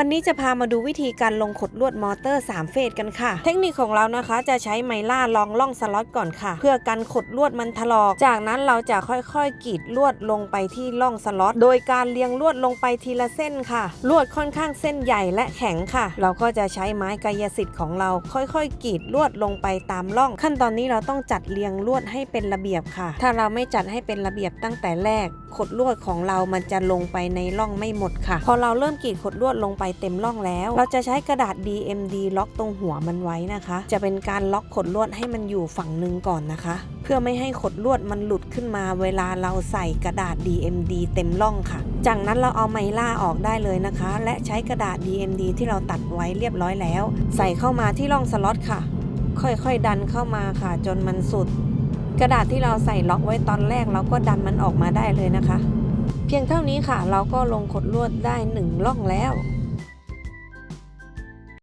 วันนี้จะพามาดูวิธีการลงขดลวดมอเตอร์ 3 เฟสกันค่ะ เทคนิคของเรานะคะจะใช้ไมล่าลองล่องสล็อตก่อนค่ะ เพื่อกันขดลวดมันถลอก จากนั้นเราจะค่อยๆกรีดลวดลงไปที่ล่องสล็อตโดยการเรียงลวดลงไปทีละเส้นค่ะ ลวดค่อนข้างเส้นใหญ่และแข็งค่ะ เราก็จะใช้ไม้กายสิทธิ์ของเราค่อยๆกรีดลวดลงไปตามร่อง ขั้นตอนนี้เราต้องจัดเรียงลวดให้เป็นระเบียบค่ะ ถ้าเราไม่จัดให้เป็นระเบียบตั้งแต่แรก ขดลวดของเรามันจะลงไปในร่องไม่หมดค่ะ พอเราเริ่มกรีดขดลวดลงไปเต็มร่องแล้ว เราจะใช้กระดาษ DMD ล็อกตรงหัวมันไว้นะคะ จะเป็นการล็อกขดลวดให้มันอยู่ฝั่งหนึ่งก่อนนะคะ เพื่อไม่ให้ขดลวดมันหลุดขึ้นมา เวลาเราใส่กระดาษ DMD เต็มร่องค่ะ จากนั้นเราเอาไมล่าออกได้เลยนะคะ และใช้กระดาษ DMD ที่เราตัดไว้เรียบร้อยแล้ว ใส่เข้ามาที่ร่องสล็อตค่ะ ค่อยๆดันเข้ามาค่ะ จนมันสุด กระดาษที่เราใส่ล็อกไว้ตอนแรกเราก็ดันมันออกมาได้เลยนะคะ เพียงเท่านี้ค่ะ เราก็ลงขดลวดได้หนึ่งร่องแล้ว